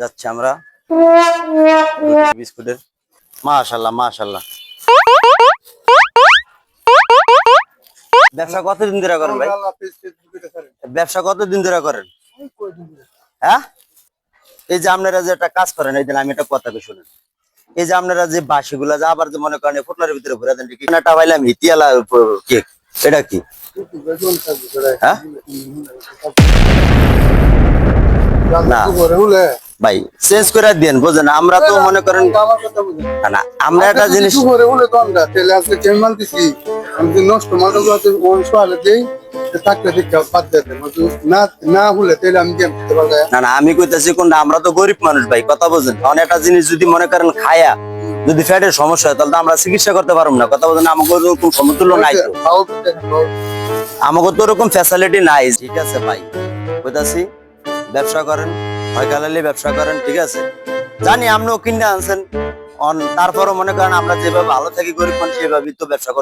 যাচ্ছি আমরা? বিস্কুটের। মাশাল্লাহ মাশাল্লাহ। ব্যবসা কতদিন ধরে করেন ভাই? ব্যবসা কতদিন ধরে করেন? হ্যাঁ? এই যে আপনারা যে একটা কাজ করেন, এই দিন আমি একটা কথা শুনেন। এই যে আপনারা যে বাসিগুলা যে আবার যে মনে করেন ফুটনার ভিতরে ভরে দেন কি? একটা পাইলাম হিতিয়ালা কেক এটা কি? হ্যাঁ? না। ভাই চেঞ্জ করে দেন বুঝেন আমরা তো মনে করেন না, আমরা একটা জিনিস আমি কইতাছি কোনটা আমরা তো গরিব মানুষ ভাই কথা জিনিস যদি মনে করেন খায়া যদি ফ্যাটের সমস্যা হয় তাহলে তো আমরা চিকিৎসা করতে পারব না। কথা বলছেন আমাকে ওরকম সমতুল্য নাই তো। আমাকে তো ওরকম ফ্যাসিলিটি নাই ঠিক আছে ভাই। কইতাছি? ব্যবসা করেন, হয় কালালি ব্যবসা করেন, ঠিক আছে? জানি আপনিও কিনে আনছেন। তারপরও মনে করেন আমরা যেভাবে ভালো থাকি, গরিব মানুষ সেভাবেই তো ব্যবসা